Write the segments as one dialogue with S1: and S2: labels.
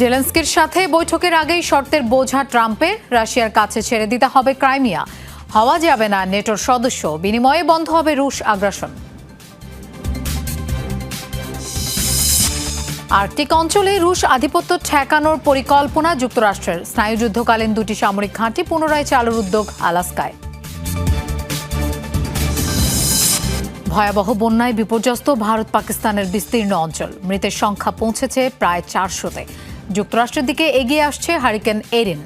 S1: জেলেন্সকির সাথে বৈঠকের আগেই শর্তের বোঝা ট্রাম্পের রাশিয়ার কাছে ছেড়ে দিতে হবে ক্রাইমিয়া হওয়া যাবে না নেটোর সদস্য বিনিময়ে বন্ধ হবে রুশ আগ্রাসন আর্কটিক অঞ্চলে রুশ আধিপত্য ঠেকানোর পরিকল্পনা যুক্তরাষ্ট্রের স্নায়ুযুদ্ধকালীন দুটি সামরিক ঘাঁটি পুনরায় চালুর উদ্যোগ আলাস্কায় ভয়াবহ বন্যায় বিপর্যস্ত ভারত পাকিস্তানের বিস্তীর্ণ অঞ্চল মৃতের সংখ্যা পৌঁছেছে প্রায় চারশোতে যুক্তরাষ্ট্রের দিকে এগিয়ে আসছে হারিকেন এরিন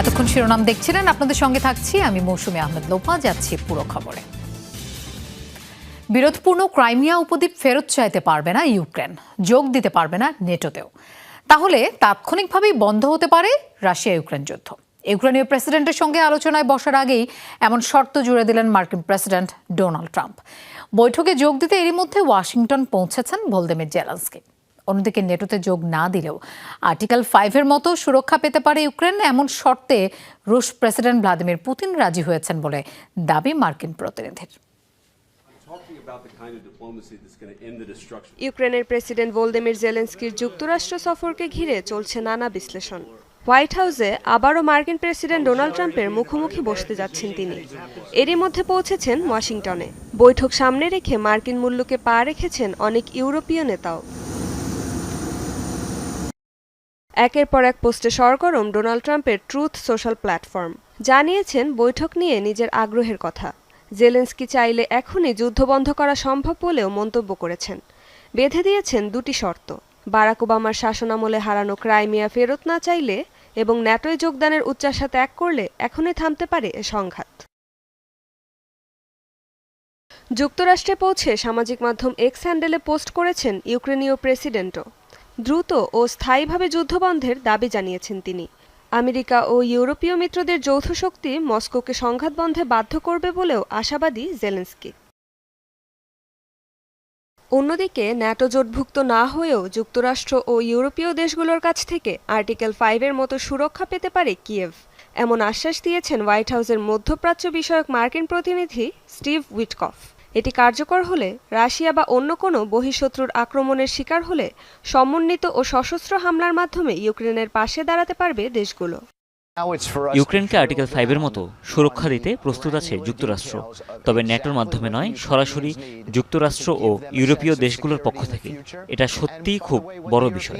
S1: এতক্ষণ শিরোনাম দেখছিলেন আপনাদের সঙ্গে থাকছি আমি মৌসুমী আহমেদ লোপা যাচ্ছি পুরো খবরে বিরোধপূর্ণ ক্রাইমিয়া উপদ্বীপ ফেরত চাইতে পারবে না ইউক্রেন যোগ দিতে পারবে না নেটোতেও তাহলে তাৎক্ষণিকভাবেই বন্ধ হতে পারে রাশিয়া ইউক্রেন যুদ্ধ ইউক্রেনীয় প্রেসিডেন্টের সঙ্গে আলোচনায় বসার আগেই এমন শর্ত জুড়ে দিলেন মার্কিন প্রেসিডেন্ট ডোনাল্ড ট্রাম্প বৈঠকে যোগ দিতে এরই মধ্যে ওয়াশিংটন পৌঁছেছেন ভোলদেমির জেলান্সকে অন্যদিকে নেটোতে যোগ না দিলেও আর্টিকেল ফাইভের মতো সুরক্ষা পেতে পারে ইউক্রেন এমন শর্তে রুশ প্রেসিডেন্ট ভ্লাদিমির পুতিন রাজি হয়েছেন বলে দাবি মার্কিন প্রতিনিধির ইউক্রেনের প্রেসিডেন্ট ভোলদেমির জেলেন্সকির যুক্তরাষ্ট্র সফরকে ঘিরে চলছে নানা বিশ্লেষণ হোয়াইট হাউসে আবারও মার্কিন প্রেসিডেন্ট ডোনাল্ড ট্রাম্পের মুখোমুখি বসতে যাচ্ছেন তিনি এরই মধ্যে পৌঁছেছেন ওয়াশিংটনে বৈঠক সামনে রেখে মার্কিন মূল্যকে পা রেখেছেন অনেক ইউরোপীয় নেতাও একের পর এক পোস্টে সরগরম ডোনাল্ড ট্রাম্পের ট্রুথ সোশ্যাল প্ল্যাটফর্ম জানিয়েছেন বৈঠক নিয়ে নিজের আগ্রহের কথা জেলেন্সকি চাইলে এখনই যুদ্ধ বন্ধ করা সম্ভব বলেও মন্তব্য করেছেন বেঁধে দিয়েছেন দুটি শর্ত বারাক ওবামার শাসনামলে হারানো ক্রাইমিয়া ফেরত না চাইলে এবং ন্যাটোয় যোগদানের উচ্চাশা ত্যাগ করলে এখনই থামতে পারে এ সংঘাত যুক্তরাষ্ট্রে পৌঁছে সামাজিক মাধ্যম এক্স হ্যান্ডেলে পোস্ট করেছেন ইউক্রেনীয় প্রেসিডেন্টও দ্রুত ও স্থায়ীভাবে যুদ্ধবন্ধের দাবি জানিয়েছেন তিনি আমেরিকা ও ইউরোপীয় মিত্রদের যৌথ শক্তি মস্কোকে সংঘাত বন্ধে বাধ্য করবে বলেও আশাবাদী জেলেন্সকি অন্যদিকে ন্যাটো জোটভুক্ত না হয়েও যুক্তরাষ্ট্র ও ইউরোপীয় দেশগুলোর কাছ থেকে আর্টিকেল ফাইভের মতো সুরক্ষা পেতে পারে কিয়েভ এমন আশ্বাস দিয়েছেন হোয়াইট হাউসের মধ্যপ্রাচ্য বিষয়ক মার্কিন প্রতিনিধি স্টিভ উইটকফ এটি কার্যকর হলে রাশিয়া বা অন্য কোনো বহিঃশত্রুর আক্রমণের শিকার হলে সমন্বিত ও সশস্ত্র হামলার মাধ্যমে ইউক্রেনের পাশে দাঁড়াতে পারবে দেশগুলো
S2: ইউক্রেনকে আর্টিকেল ফাইভের মতো সুরক্ষা দিতে প্রস্তুত আছে যুক্তরাষ্ট্র তবে ন্যাটোর মাধ্যমে নয় সরাসরি যুক্তরাষ্ট্র ও ইউরোপীয় দেশগুলোর পক্ষ থেকে এটা সত্যিই খুব বড় বিষয়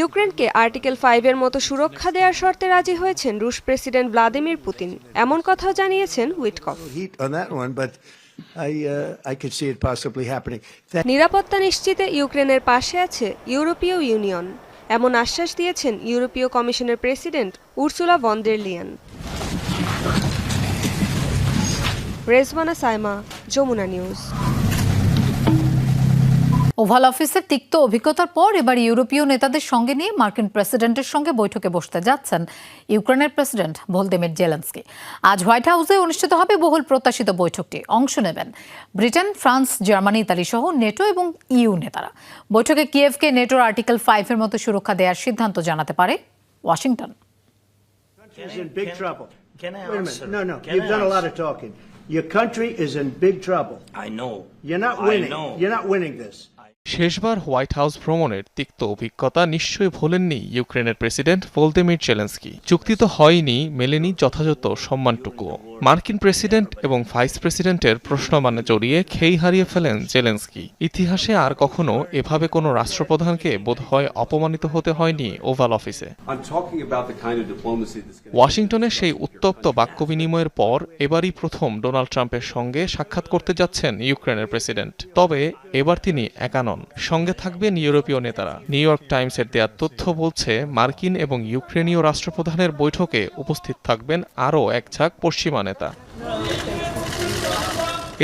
S1: ইউক্রেনকে আর্টিকেল ফাইভের মতো সুরক্ষা দেওয়ার শর্তে রাজি হয়েছেন রুশ প্রেসিডেন্ট ভ্লাদিমির পুতিন এমন কথাও জানিয়েছেন উইটকফ Uh, নিরাপত্তা নিশ্চিতে ইউক্রেনের পাশে আছে ইউরোপীয় ইউনিয়ন এমন আশ্বাস দিয়েছেন ইউরোপীয় কমিশনের president Ursula von der Leyen Rezmana Saima Jamuna news Oval অফিসের তিক্ত অভিজ্ঞতার পর এবার ইউরোপীয় নেতাদের সঙ্গে নিয়ে মার্কিন প্রেসিডেন্টের সঙ্গে বৈঠকে বসতে যাচ্ছেন ইউক্রেনের প্রেসিডেন্ট ভোলদেমির জেলেন্সকি আজ হোয়াইট হাউসে অনুষ্ঠিত হবে বহুল প্রত্যাশিত বৈঠকটি অংশ নেবেন ব্রিটেন ফ্রান্স জার্মানি ইতালি সহ নেটো এবং ইউ নেতারা বৈঠকে কিয়েভকে নেটোর আর্টিকেল ফাইভের মতো সুরক্ষা দেওয়ার সিদ্ধান্ত জানাতে পারে Washington
S3: Your country is in big trouble. I know. You're not winning. I know. You're not winning this. শেষবার হোয়াইট হাউস ভ্রমণের তিক্ত অভিজ্ঞতা নিশ্চয়ই ভোলেননি ইউক্রেনের প্রেসিডেন্ট ভোলদেমির জেলেন্সকি চুক্তি তো হয়নি মেলেনি যথাযথ সম্মানটুকুও মার্কিন প্রেসিডেন্ট এবং ভাইস প্রেসিডেন্টের প্রশ্নমানে জড়িয়ে খেই হারিয়ে ফেলেন জেলেন্সকি ইতিহাসে আর কখনো এভাবে কোনো রাষ্ট্রপ্রধানকে বোধহয় অপমানিত হতে হয়নি ওভাল অফিসে ওয়াশিংটনে সেই উত্তপ্ত বাক্য বিনিময়ের পর এবারই প্রথম ডোনাল্ড ট্রাম্পের সঙ্গে সাক্ষাৎ করতে যাচ্ছেন ইউক্রেনের প্রেসিডেন্ট তবে এবার তিনি একানন সঙ্গে থাকবেন ইউরোপীয় নেতারা নিউ ইয়র্ক টাইমসের দেয়ার তথ্য বলছে মার্কিন এবং ইউক্রেনীয় রাষ্ট্রপ্রধানের বৈঠকে উপস্থিত থাকবেন আরও এক ঝাঁক পশ্চিমা নেতা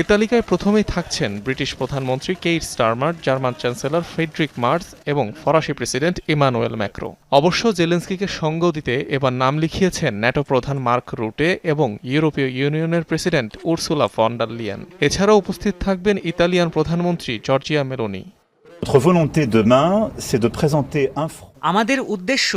S3: এ তালিকায় প্রথমেই থাকছেন ব্রিটিশ প্রধানমন্ত্রী Keir Starmer German chancellor Friedrich Merz এবং ফরাসি প্রেসিডেন্ট ইমানুয়েল ম্যাক্রো অবশ্য জেলেন্সকিকে সঙ্গ দিতে এবার নাম লিখিয়েছেন ন্যাটো প্রধান মার্ক রুটে এবং ইউরোপীয় ইউনিয়নের প্রেসিডেন্ট উর্সুলা ফন্ডার লিয়ান এছাড়াও উপস্থিত থাকবেন ইতালিয়ান প্রধানমন্ত্রী Giorgia Meloni Notre volonté demain,
S4: c'est de présenter un front. আমাদের উদ্দেশ্য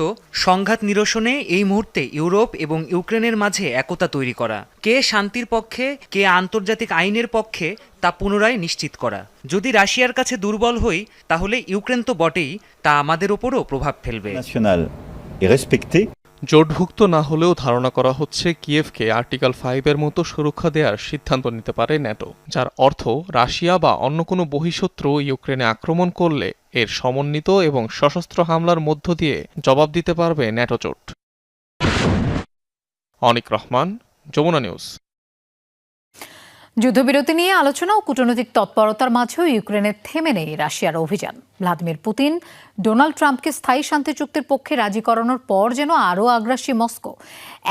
S4: সংঘাত নিরসনে এই মুহূর্তে ইউরোপ এবং ইউক্রেনের মাঝে একতা তৈরি করা কে শান্তির পক্ষে কে আন্তর্জাতিক আইনের পক্ষে তা পুনরায় নিশ্চিত করা যদি রাশিয়ার কাছে দুর্বল হই তাহলে ইউক্রেন তো বটেই তা আমাদের ওপরও প্রভাব ফেলবে
S5: জোটভুক্ত না হলেও ধারণা করা হচ্ছে কিয়েভকে আর্টিকেল ফাইভের মতো সুরক্ষা দেওয়ার সিদ্ধান্ত নিতে পারে ন্যাটো যার অর্থ রাশিয়া বা অন্য কোনো বহিঃশত্রু ইউক্রেনে আক্রমণ করলে এর সমন্বিত এবং সশস্ত্র হামলার মধ্য দিয়ে জবাব দিতে পারবে ন্যাটো জোট অনিক রহমান যমুনা নিউজ
S1: যুদ্ধবিরতি নিয়ে আলোচনা ও কূটনৈতিক তৎপরতার মাঝেও ইউক্রেনে থেমে নেই রাশিয়ার অভিযান ভ্লাদিমির পুতিন ডোনাল্ড ট্রাম্পকে স্থায়ী শান্তি চুক্তির পক্ষে রাজি করানোর পর যেন আরও আগ্রাসী মস্কো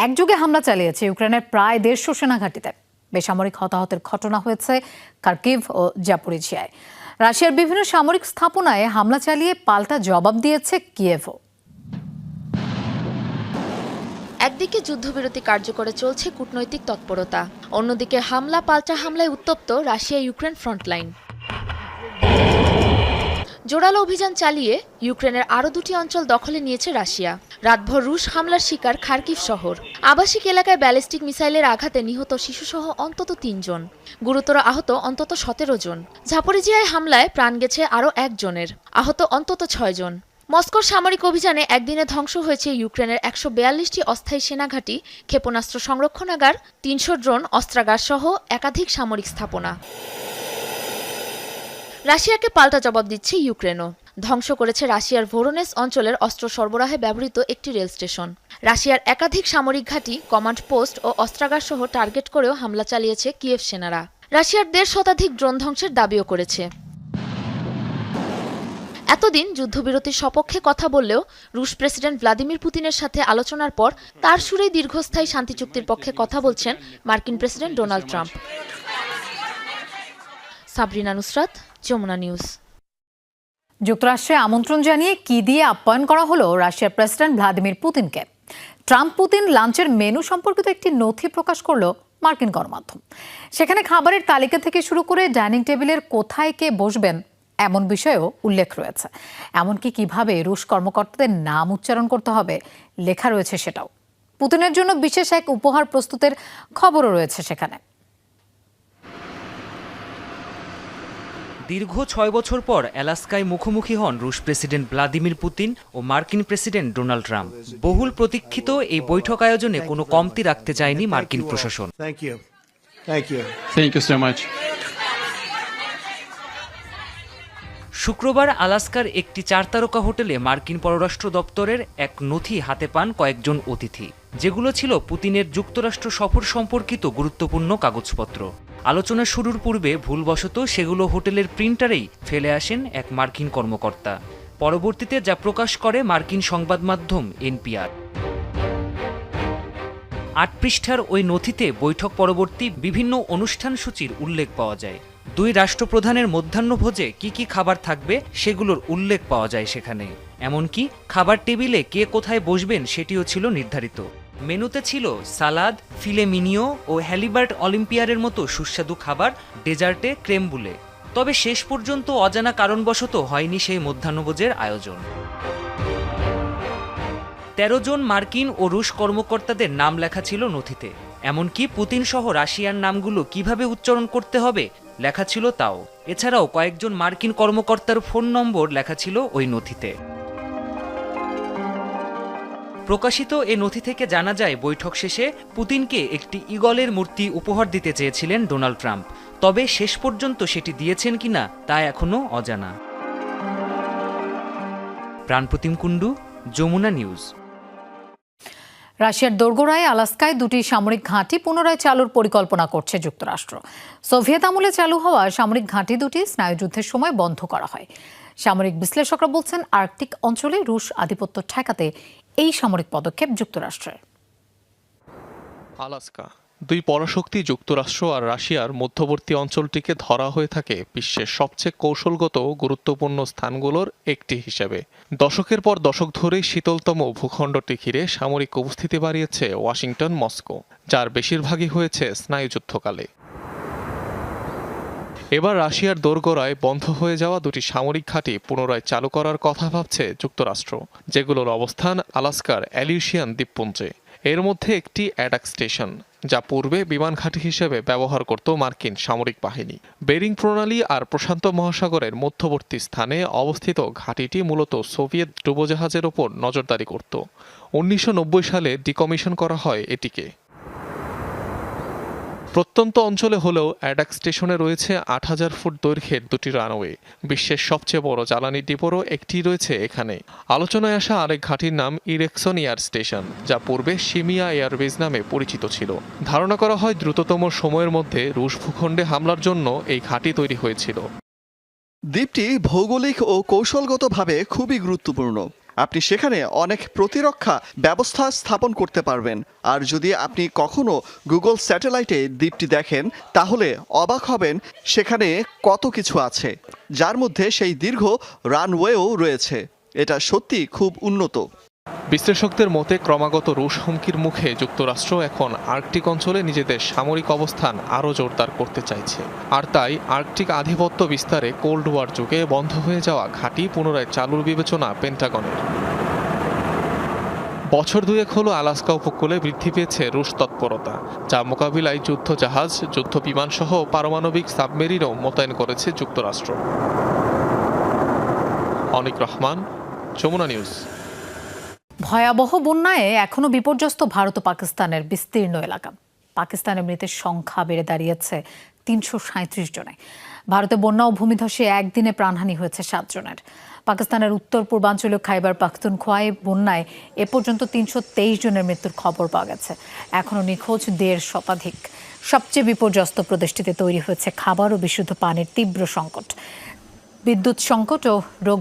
S1: একযোগে হামলা চালিয়েছে ইউক্রেনের প্রায় দেড়শো সেনাঘাঁটিতে বেসামরিক হতাহতের ঘটনা হয়েছে কার্কিভ ও জাপরিজিয়ায় রাশিয়ার বিভিন্ন সামরিক স্থাপনায় হামলা চালিয়ে পাল্টা জবাব দিয়েছে কিয়েভও
S6: একদিকে যুদ্ধবিরতি কার্যকরে চলছে কূটনৈতিক তৎপরতা অন্যদিকে হামলা পাল্টা হামলায় উত্তপ্ত রাশিয়া ইউক্রেন ফ্রন্টলাইন জোরালো অভিযান চালিয়ে ইউক্রেনের আরও দুটি অঞ্চল দখলে নিয়েছে রাশিয়া রাতভর রুশ হামলার শিকার খার্কিভ শহর আবাসিক এলাকায় ব্যালিস্টিক মিসাইলের আঘাতে নিহত শিশুসহ অন্তত তিনজন গুরুতর আহত অন্তত সতেরো জন ঝাপরিজিয়ায় হামলায় প্রাণ গেছে আরও একজনের আহত অন্তত ছয়জন মস্কোর সামরিক অভিযানে একদিনে ধ্বংস হয়েছে ইউক্রেনের একশো বিয়াল্লিশটি অস্থায়ী সেনাঘাঁটি ক্ষেপণাস্ত্র সংরক্ষণাগার তিনশো ড্রোন অস্ত্রাগার সহ একাধিক সামরিক স্থাপনা রাশিয়াকে পাল্টা জবাব দিচ্ছে ইউক্রেনও ধ্বংস করেছে রাশিয়ার ভোরোনেস অঞ্চলের অস্ত্র সরবরাহে ব্যবহৃত একটি রেল স্টেশন রাশিয়ার একাধিক সামরিক ঘাঁটি কমান্ড পোস্ট ও অস্ত্রাগার সহ টার্গেট করেও হামলা চালিয়েছে কিয়েভ সেনারা রাশিয়ার দেড় শতাধিক ড্রোন ধ্বংসের দাবিও করেছে এতদিন যুদ্ধবিরতির সপক্ষে কথা বললেও রুশ প্রেসিডেন্ট ভ্লাদিমির পুতিনের সাথে আলোচনার পর তার সুরেই দীর্ঘস্থায়ী শান্তি চুক্তির পক্ষে কথা বলছেন মার্কিন president Donald Trump Sabrina Nusrat Jamuna news
S1: যুক্তরাষ্ট্রে আমন্ত্রণ জানিয়ে কি দিয়ে আপ্যায়ন করা হলো রাশিয়ার প্রেসিডেন্ট ভ্লাদিমির পুতিনকে ট্রাম্প পুতিন লাঞ্চের মেনু সম্পর্কিত একটি নথি প্রকাশ করলো মার্কিন গণমাধ্যম সেখানে খাবারের তালিকা থেকে শুরু করে ডাইনিং টেবিলের কোথায় কে বসবেন এমন বিষয়েও উল্লেখ রয়েছে এমনকি কিভাবে রুশ কর্মকর্তাদের নাম উচ্চারণ করতে হবে লেখা রয়েছে সেটাও পুতিনের জন্য বিশেষ এক উপহার প্রস্তুতের খবরও রয়েছে সেখানে
S7: দীর্ঘ ছয় বছর পর অ্যালাস্কায় মুখোমুখি হন রুশ প্রেসিডেন্ট ভ্লাদিমির পুতিন ও মার্কিন প্রেসিডেন্ট ডোনাল্ড ট্রাম্প বহুল প্রতীক্ষিত এই বৈঠক আয়োজনে কোনো কমতি রাখতে চায়নি মার্কিন প্রশাসন thank you thank you thank you so much
S8: শুক্রবার আলাস্কার একটি চার তারকা হোটেলে মার্কিন পররাষ্ট্র দপ্তরের এক নথি হাতে পান কয়েকজন অতিথি যেগুলো ছিল পুতিনের যুক্তরাষ্ট্র সফর সম্পর্কিত গুরুত্বপূর্ণ কাগজপত্র আলোচনা শুরুর পূর্বে ভুলবশত সেগুলো হোটেলের প্রিন্টারেই ফেলে আসেন এক মার্কিন কর্মকর্তা পরবর্তীতে যা প্রকাশ করে মার্কিন সংবাদ মাধ্যম এনপিআর আট পৃষ্ঠার ওই নথিতে বৈঠক পরবর্তী বিভিন্ন অনুষ্ঠান সূচির উল্লেখ পাওয়া যায় দুই রাষ্ট্রপ্রধানের মধ্যাহ্নভোজে কি কি খাবার থাকবে সেগুলোর উল্লেখ পাওয়া যায় সেখানে এমনকি খাবার টেবিলে কে কোথায় বসবেন সেটিও ছিল নির্ধারিত মেনুতে ছিল সালাদ ফিলেমিনিও ও হ্যালিবার্ট অলিম্পিয়ারের মতো সুস্বাদু খাবার ডেজার্টে ক্রেমবুলে তবে শেষ পর্যন্ত অজানা কারণবশত হয়নি সেই মধ্যাহ্নভোজের আয়োজন তেরো জন মার্কিন ও রুশ কর্মকর্তাদের নাম লেখা ছিল নথিতে এমনকি পুতিন সহ রাশিয়ার নামগুলো কিভাবে উচ্চারণ করতে হবে লেখা ছিল তাও এছাড়াও কয়েকজন মার্কিন কর্মকর্তার ফোন নম্বর লেখা ছিল ওই নথিতে প্রকাশিত এ নথি থেকে জানা যায় বৈঠক শেষে পুতিনকে একটি ইগলের মূর্তি উপহার দিতে চেয়েছিলেন ডোনাল্ড ট্রাম্প তবে শেষ পর্যন্ত সেটি দিয়েছেন কিনা তা এখনও অজানা প্রাণপ্রতিম কুণ্ডু যমুনা নিউজ
S1: রাশিয়ার দোরগোড়ায় আলাস্কায় দুটি সামরিক ঘাঁটি পুনরায় চালুর পরিকল্পনা করছে যুক্তরাষ্ট্র সোভিয়েত আমলে চালু হওয়া সামরিক ঘাঁটি দুটি স্নায়ুযুদ্ধের সময় বন্ধ করা হয় সামরিক বিশ্লেষকরা বলছেন আর্কটিক অঞ্চলে রুশ আধিপত্য ঠেকাতে এই সামরিক পদক্ষেপ যুক্তরাষ্ট্রের
S9: আলাস্কা দুই পরাশক্তি যুক্তরাষ্ট্র আর রাশিয়ার মধ্যবর্তী অঞ্চলটিকে ধরা হয়ে থাকে বিশ্বের সবচেয়ে কৌশলগত গুরুত্বপূর্ণ স্থানগুলোর একটি হিসেবে দশকের পর দশক ধরে শীতলতম ভূখণ্ডটি ঘিরে সামরিক উপস্থিতি বাড়িয়েছে ওয়াশিংটন মস্কো যার বেশিরভাগই হয়েছে স্নায়ুযুদ্ধকালে এবার রাশিয়ার দোরগোড়ায় বন্ধ হয়ে যাওয়া দুটি সামরিক ঘাঁটি পুনরায় চালু করার কথা ভাবছে যুক্তরাষ্ট্র যেগুলোর অবস্থান আলাস্কার অ্যালিউশিয়ান দ্বীপপুঞ্জে এর মধ্যে একটি অ্যাডাক স্টেশন যা পূর্বে বিমান ঘাঁটি হিসেবে ব্যবহার করত মার্কিন সামরিক বাহিনী বেরিং প্রণালী আর প্রশান্ত মহাসাগরের মধ্যবর্তী স্থানে অবস্থিত ঘাঁটিটি মূলত সোভিয়েত ডুবোজাহাজের ওপর নজরদারি করত উনিশশো সালে ডিকমিশন করা হয় এটিকে প্রত্যন্ত অঞ্চলে হলেও অ্যাডাক স্টেশনে রয়েছে আট হাজার ফুট দৈর্ঘ্যের দুটি রানওয়ে বিশ্বের সবচেয়ে বড় জ্বালানি ডিপোরও একটি রয়েছে এখানে আলোচনায় আসা আরেক ঘাটির নাম ইরেকশন এয়ার স্টেশন যা পূর্বে সিমিয়া এয়ারওয়েজ নামে পরিচিত ছিল ধারণা করা হয় দ্রুততম সময়ের মধ্যে রুশ ভূখণ্ডে হামলার জন্য এই ঘাঁটি তৈরি হয়েছিল
S10: দ্বীপটি ভৌগোলিক ও কৌশলগতভাবে খুবই গুরুত্বপূর্ণ আপনি সেখানে অনেক প্রতিরক্ষা ব্যবস্থা স্থাপন করতে পারবেন আর যদি আপনি কখনো গুগল স্যাটেলাইটে দ্বীপটি দেখেন তাহলে অবাক হবেন সেখানে কত কিছু আছে যার মধ্যে সেই দীর্ঘ রানওয়েও রয়েছে এটা সত্যি খুব উন্নত
S9: বিশ্লেষকদের মতে ক্রমাগত রুশ হুমকির মুখে যুক্তরাষ্ট্র এখন আর্কটিক অঞ্চলে নিজেদের সামরিক অবস্থান আরও জোরদার করতে চাইছে আর তাই আর্কটিক আধিপত্য বিস্তারে কোল্ড ওয়ার যুগে বন্ধ হয়ে যাওয়া ঘাঁটি পুনরায় চালুর বিবেচনা পেন্টাগনের বছর দুয়েক হলো আলাস্কা উপকূলে বৃদ্ধি পেয়েছে রুশ তৎপরতা যা মোকাবিলায় যুদ্ধ জাহাজ যুদ্ধ বিমানসহ পারমাণবিক সাবমেরিনও মোতায়েন করেছে যুক্তরাষ্ট্র অনিক রহমান যমুনা নিউজ
S1: ভয়াবহ বন্যায় এখনও বিপর্যস্ত ভারত ও পাকিস্তানের বিস্তীর্ণ এলাকা পাকিস্তানের মৃতের সংখ্যা বেড়ে দাঁড়িয়েছে তিনশো সাঁত্রিশ জনে ভারতে বন্যা ও ভূমিধসে একদিনে প্রাণহানি হয়েছে সাতজনের পাকিস্তানের উত্তর পূর্বাঞ্চলীয় খাইবার খোয়াই বন্যায় এ পর্যন্ত তিনশো তেইশ জনের মৃত্যুর খবর পাওয়া গেছে এখনও নিখোঁজ দেড় শতাধিক সবচেয়ে বিপর্যস্ত প্রদেশটিতে তৈরি হয়েছে খাবার ও বিশুদ্ধ পানির তীব্র সংকট বিদ্যুৎ সংকট ও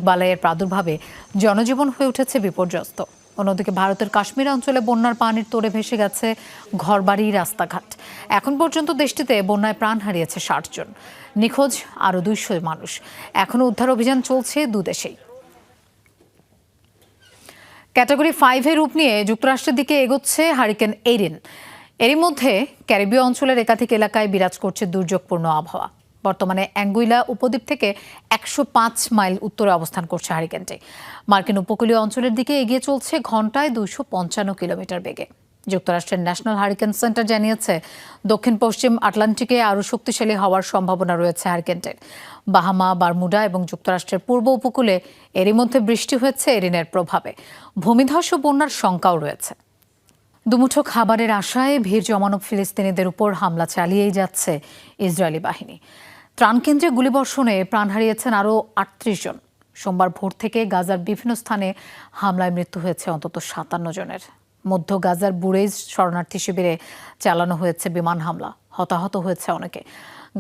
S1: বালাইয়ের প্রাদুর্ভাবে জনজীবন হয়ে উঠেছে বিপর্যস্ত অন্যদিকে ভারতের কাশ্মীর অঞ্চলে বন্যার পানির তোড়ে ভেসে গেছে ঘরবাড়ি রাস্তাঘাট এখন পর্যন্ত দেশটিতে বন্যায় প্রাণ হারিয়েছে ষাট জন নিখোঁজ আরও দুইশো মানুষ এখনও উদ্ধার অভিযান চলছে দুদেশেই ক্যাটাগরি ফাইভে রূপ নিয়ে যুক্তরাষ্ট্রের দিকে এগোচ্ছে হারিকেন এরিন এরই মধ্যে ক্যারিবীয় অঞ্চলের একাধিক এলাকায় বিরাজ করছে দুর্যোগপূর্ণ আবহাওয়া বর্তমানে অ্যাঙ্গুইলা উপদ্বীপ থেকে একশো পাঁচ মাইল উত্তরে অবস্থান করছে হারিকেনটি মার্কিন উপকূলীয় অঞ্চলের দিকে এগিয়ে চলছে ঘন্টায় দুইশো পঞ্চান্ন কিলোমিটার বেগে যুক্তরাষ্ট্রের ন্যাশনাল হারিকেন সেন্টার জানিয়েছে দক্ষিণ পশ্চিম আটলান্টিকে আরও শক্তিশালী হওয়ার সম্ভাবনা রয়েছে হারিকেনটের বাহামা বারমুডা এবং যুক্তরাষ্ট্রের পূর্ব উপকূলে এরই মধ্যে বৃষ্টি হয়েছে এরিনের প্রভাবে ভূমিধস ও বন্যার শঙ্কাও রয়েছে দুমুঠো খাবারের আশায় ভিড় জমানো ফিলিস্তিনিদের উপর হামলা চালিয়েই যাচ্ছে ইসরায়েলি বাহিনী ত্রাণকেন্দ্রে গুলিবর্ষণে প্রাণ হারিয়েছেন আরও আটত্রিশ জন সোমবার ভোর থেকে গাজার বিভিন্ন স্থানে হামলায় মৃত্যু হয়েছে অন্তত সাতান্ন জনের মধ্য গাজার বুরেজ শরণার্থী শিবিরে চালানো হয়েছে বিমান হামলা হতাহত হয়েছে অনেকে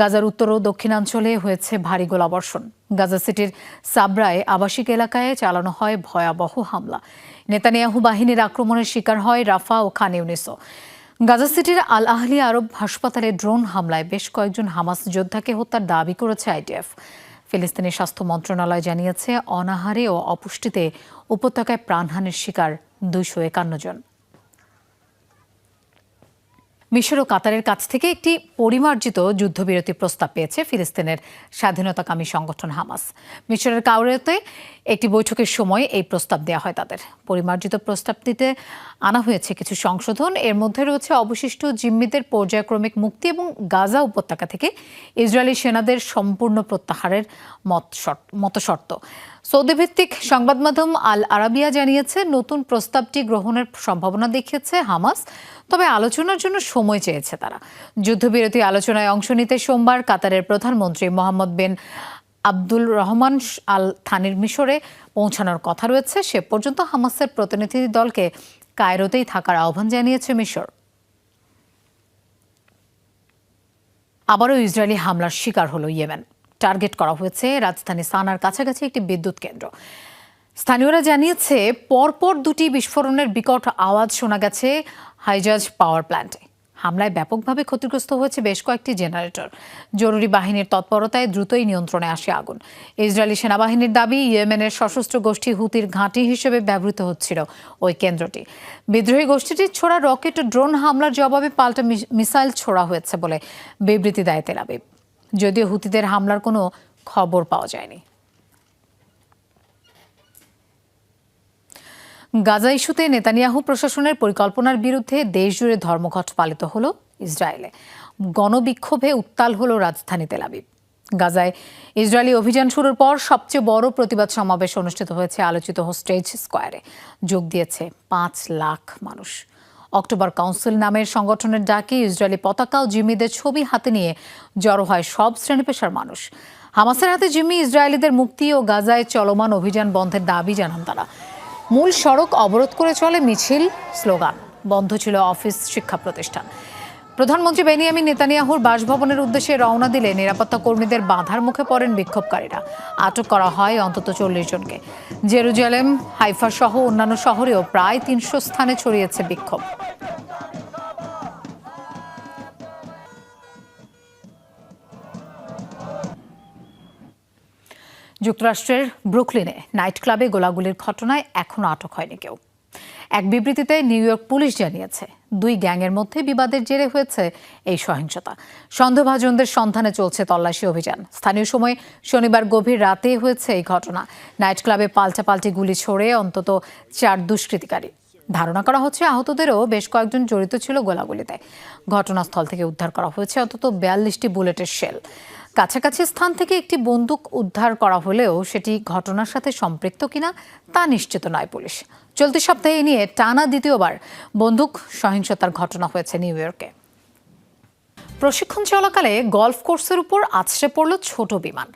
S1: গাজার উত্তর ও দক্ষিণাঞ্চলে হয়েছে ভারী গোলাবর্ষণ গাজা সিটির সাবরায় আবাসিক এলাকায় চালানো হয় ভয়াবহ হামলা নেতানিয়াহু বাহিনীর আক্রমণের শিকার হয় রাফা ও খান ইউনিসও গাজা সিটির আল আহলি আরব হাসপাতালে ড্রোন হামলায় বেশ কয়েকজন হামাস যোদ্ধাকে হত্যার দাবি করেছে আইডিএফ ফিলিস্তিনি স্বাস্থ্য মন্ত্রণালয় জানিয়েছে অনাহারে ও অপুষ্টিতে উপত্যকায় প্রাণহানির শিকার দুইশো একান্ন জন মিশর ও কাতারের কাছ থেকে একটি পরিমার্জিত যুদ্ধবিরতি প্রস্তাব পেয়েছে ফিলিস্তিনের স্বাধীনতাকামী সংগঠন হামাস মিশরের কাউরেতে একটি বৈঠকের সময় এই প্রস্তাব দেওয়া হয় তাদের পরিমার্জিত প্রস্তাবটিতে আনা হয়েছে কিছু সংশোধন এর মধ্যে রয়েছে অবশিষ্ট জিম্মিদের পর্যায়ক্রমিক মুক্তি এবং গাজা উপত্যকা থেকে ইসরায়েলি সেনাদের সম্পূর্ণ প্রত্যাহারের মত শর্ত সৌদি ভিত্তিক সংবাদ মাধ্যম আল আরাবিয়া জানিয়েছে নতুন প্রস্তাবটি গ্রহণের সম্ভাবনা দেখিয়েছে হামাস তবে আলোচনার জন্য সময় চেয়েছে তারা যুদ্ধবিরতি আলোচনায় অংশ নিতে সোমবার কাতারের প্রধানমন্ত্রী মোহাম্মদ বিন আব্দুল রহমান আল থানির মিশরে পৌঁছানোর কথা রয়েছে সে পর্যন্ত হামাসের প্রতিনিধি দলকে কায়রোতেই থাকার আহ্বান জানিয়েছে মিশর আবারও ইসরায়েলি হামলার শিকার হলো ইয়েমেন টার্গেট করা হয়েছে রাজধানী সানার কাছাকাছি একটি বিদ্যুৎ কেন্দ্র স্থানীয়রা জানিয়েছে পরপর দুটি বিস্ফোরণের বিকট আওয়াজ শোনা গেছে হাইজাজ পাওয়ার প্ল্যান্টে হামলায় ব্যাপকভাবে ক্ষতিগ্রস্ত হয়েছে বেশ কয়েকটি জেনারেটর জরুরি বাহিনীর তৎপরতায় দ্রুতই নিয়ন্ত্রণে আসে আগুন ইসরায়েলি সেনাবাহিনীর দাবি ইয়েমেনের সশস্ত্র গোষ্ঠী হুতির ঘাঁটি হিসেবে ব্যবহৃত হচ্ছিল ওই কেন্দ্রটি বিদ্রোহী গোষ্ঠীটির ছোড়া রকেট ও ড্রোন হামলার জবাবে পাল্টা মিসাইল ছোড়া হয়েছে বলে বিবৃতি দেয় তেলাবিব যদিও হুতিদের হামলার কোনো খবর পাওয়া যায়নি গাজা ইস্যুতে নেতানিয়াহু প্রশাসনের পরিকল্পনার বিরুদ্ধে দেশজুড়ে ধর্মঘট পালিত হল ইসরায়েলে গণবিক্ষোভে উত্তাল হল রাজধানী তেলাবিব গাজায় ইসরায়েলি অভিযান শুরুর পর সবচেয়ে বড় প্রতিবাদ সমাবেশ অনুষ্ঠিত হয়েছে আলোচিত হোস্টেজ স্কোয়ারে যোগ দিয়েছে পাঁচ লাখ মানুষ অক্টোবর কাউন্সিল নামের সংগঠনের ডাকে ইসরায়েলি পতাকা ও জিম্মিদের ছবি হাতে নিয়ে জড়ো হয় সব শ্রেণীপেশার মানুষ হামাসের হাতে জিম্মি ইসরায়েলিদের মুক্তি ও গাজায় চলমান অভিযান বন্ধের দাবি জানান তারা মূল সড়ক অবরোধ করে চলে মিছিল স্লোগান বন্ধ ছিল অফিস শিক্ষা প্রতিষ্ঠান প্রধানমন্ত্রী বেনিয়ামিন নেতানিয়াহুর বাসভবনের উদ্দেশ্যে রওনা দিলে নিরাপত্তা কর্মীদের বাধার মুখে পড়েন বিক্ষোভকারীরা আটক করা হয় অন্তত চল্লিশ জনকে জেরুজালেম হাইফা সহ অন্যান্য শহরেও প্রায় তিনশো স্থানে ছড়িয়েছে বিক্ষোভ যুক্তরাষ্ট্রের ব্রুকলিনে নাইট ক্লাবে গোলাগুলির ঘটনায় এখনও আটক হয়নি কেউ এক বিবৃতিতে নিউ ইয়র্ক পুলিশ জানিয়েছে দুই গ্যাংয়ের মধ্যে বিবাদের জেরে হয়েছে এই সহিংসতা সন্দেহভাজনদের সন্ধানে চলছে তল্লাশি অভিযান স্থানীয় সময় শনিবার গভীর রাতে হয়েছে এই ঘটনা নাইট ক্লাবে পাল্টাপাল্টি গুলি ছড়ে অন্তত চার দুষ্কৃতিকারী ধারণা করা হচ্ছে আহতদেরও বেশ কয়েকজন জড়িত ছিল গোলাগুলিতে ঘটনাস্থল থেকে উদ্ধার করা হয়েছে অন্তত বিয়াল্লিশটি বুলেটের শেল কাছাকাছি স্থান থেকে একটি বন্দুক উদ্ধার করা হলেও সেটি ঘটনার সাথে সম্পৃক্ত কিনা তা নিশ্চিত নয় পুলিশ চলতি সপ্তাহে নিয়ে টানা দ্বিতীয়বার বন্দুক সহিংসতার ঘটনা হয়েছে নিউ ইয়র্কে প্রশিক্ষণ চলাকালে গলফ কোর্সের উপর আছড়ে পড়ল ছোট বিমান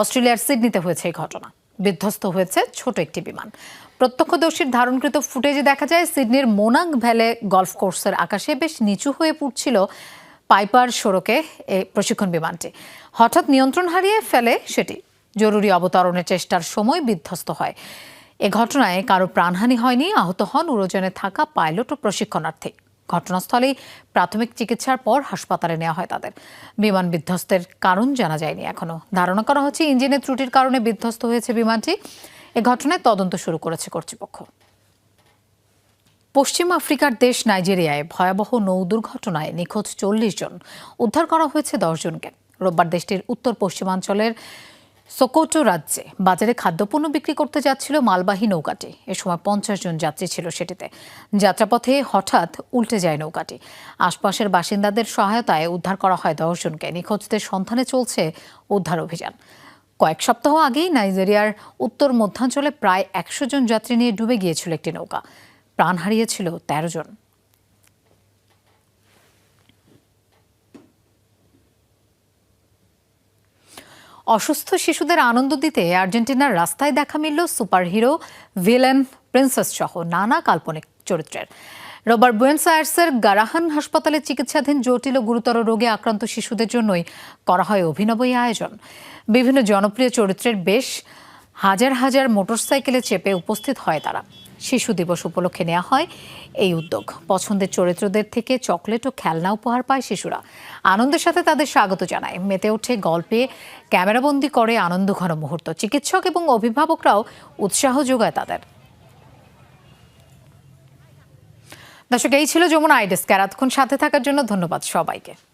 S1: অস্ট্রেলিয়ার সিডনিতে হয়েছে এই ঘটনা বিধ্বস্ত হয়েছে ছোট একটি বিমান প্রত্যক্ষদর্শীর ধারণকৃত ফুটেজে দেখা যায় সিডনির মোনাক ভ্যালে গলফ কোর্সের আকাশে বেশ নিচু হয়ে পড়ছিল পাইপার সড়কে এই প্রশিক্ষণ বিমানটি হঠাৎ নিয়ন্ত্রণ হারিয়ে ফেলে সেটি জরুরি অবতরণের চেষ্টার সময় বিধ্বস্ত হয় এ ঘটনায় কারো প্রাণহানি হয়নি আহত হন উড়োজনে থাকা পাইলট ও প্রশিক্ষণার্থী ঘটনাস্থলেই প্রাথমিক চিকিৎসার পর হাসপাতালে নেওয়া হয় তাদের বিমান বিধ্বস্তের কারণ জানা যায়নি এখনও ধারণা করা হচ্ছে ইঞ্জিনের ত্রুটির কারণে বিধ্বস্ত হয়েছে বিমানটি এ ঘটনায় তদন্ত শুরু করেছে কর্তৃপক্ষ পশ্চিম আফ্রিকার দেশ নাইজেরিয়ায় ভয়াবহ নৌ দুর্ঘটনায় নিখোঁজ চল্লিশ জন উদ্ধার করা হয়েছে দশ জনকে রোববার দেশটির উত্তর পশ্চিমাঞ্চলের সোকোটো রাজ্যে বাজারে খাদ্যপণ্য বিক্রি করতে যাচ্ছিল মালবাহী নৌকাটি এ সময় পঞ্চাশ জন যাত্রী ছিল সেটিতে যাত্রাপথে হঠাৎ উল্টে যায় নৌকাটি আশপাশের বাসিন্দাদের সহায়তায় উদ্ধার করা হয় দশজনকে নিখোঁজদের সন্ধানে চলছে উদ্ধার অভিযান কয়েক সপ্তাহ আগেই নাইজেরিয়ার উত্তর মধ্যাঞ্চলে প্রায় একশো জন যাত্রী নিয়ে ডুবে গিয়েছিল একটি নৌকা প্রাণ হারিয়েছিল তেরো জন অসুস্থ শিশুদের আনন্দ দিতে আর্জেন্টিনার রাস্তায় দেখা মিলল সুপারহিরো ভিলেন প্রিন্সেস সহ নানা কাল্পনিক চরিত্রের রবার্ট বুয়েন্স গারাহান হাসপাতালে চিকিৎসাধীন জটিল ও গুরুতর রোগে আক্রান্ত শিশুদের জন্যই করা হয় অভিনব এই আয়োজন বিভিন্ন জনপ্রিয় চরিত্রের বেশ হাজার হাজার মোটরসাইকেলে চেপে উপস্থিত হয় তারা শিশু দিবস উপলক্ষে নেওয়া হয় এই উদ্যোগ পছন্দের চরিত্রদের থেকে চকলেট ও খেলনা উপহার পায় শিশুরা আনন্দের সাথে তাদের স্বাগত জানায় মেতে ওঠে গল্পে ক্যামেরাবন্দি করে আনন্দ ঘন মুহূর্ত চিকিৎসক এবং অভিভাবকরাও উৎসাহ যোগায় তাদের দর্শক এই ছিল যেমন আইডেস্কার এতক্ষণ সাথে থাকার জন্য ধন্যবাদ সবাইকে